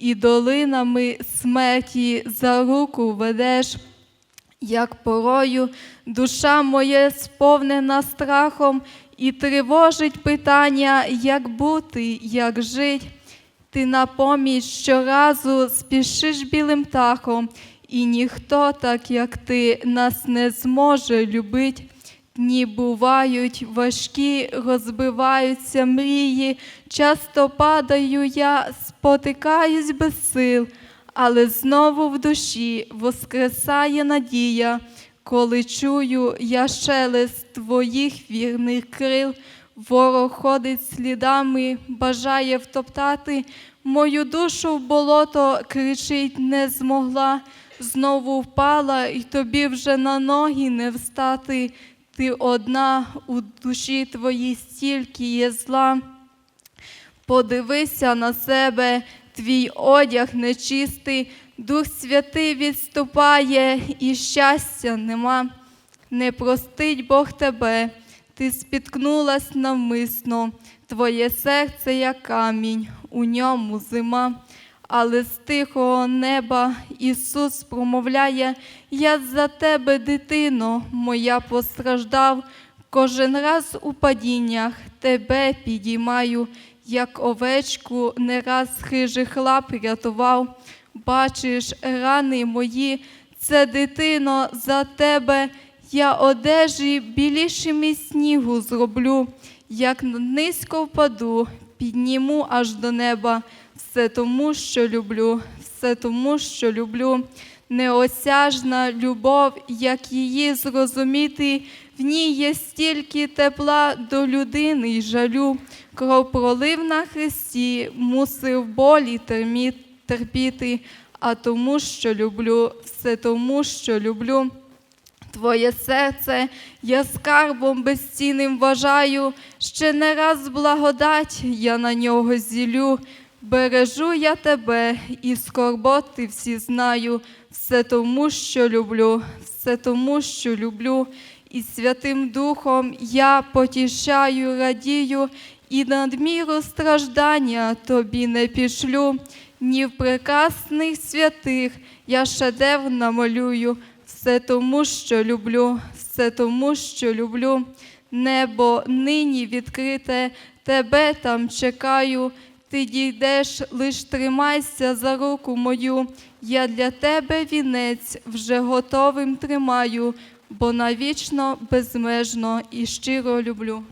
і долинами смерті за руку ведеш. Як порою душа моя сповнена страхом і тривожить питання, як бути, як жить. Ти на поміч щоразу спішиш білим птахом, і ніхто, так як ти, нас не зможе любить. Дні бувають важкі, розбиваються мрії, часто падаю я, спотикаюсь без сил, але знову в душі воскресає надія, коли чую я шелест твоїх вірних крил, ворог ходить слідами, бажає втоптати, мою душу в болото кричить не змогла, знову впала, і тобі вже на ноги не встати. Ти одна у душі твоїй стільки є зла. Подивися на себе, твій одяг нечистий, Дух Святий відступає, і щастя нема. Не простить Бог тебе, ти спіткнулась навмисно, твоє серце як камінь, у ньому зима. Але з тихого неба Ісус промовляє, я за тебе, дитино, моя постраждав, кожен раз у падіннях тебе підіймаю, як овечку не раз хижих лап рятував. Бачиш, рани мої, це дитино за тебе, я одежі білішими снігу зроблю, як низько впаду, підніму аж до неба. Все тому, що люблю, все тому, що люблю. Неосяжна любов, як її зрозуміти, в ній є стільки тепла до людини й жалю. Кров пролив на Христі, мусив болі терпіти, а тому, що люблю, все тому, що люблю. Твоє серце я скарбом безцінним вважаю, ще не раз благодать я на нього зілю. Бережу я тебе і скорботи всі знаю, все тому, що люблю, все тому, що люблю, і Святим Духом я потішаю, радію, і надміру страждання тобі не пішлю, ні в прекрасних святих я шедевр намалюю, все тому, що люблю, все тому, що люблю. Небо нині відкрите, тебе там чекаю. Ти дійдеш, лиш тримайся за руку мою. Я для тебе вінець вже готовим тримаю, бо навічно безмежно і щиро люблю.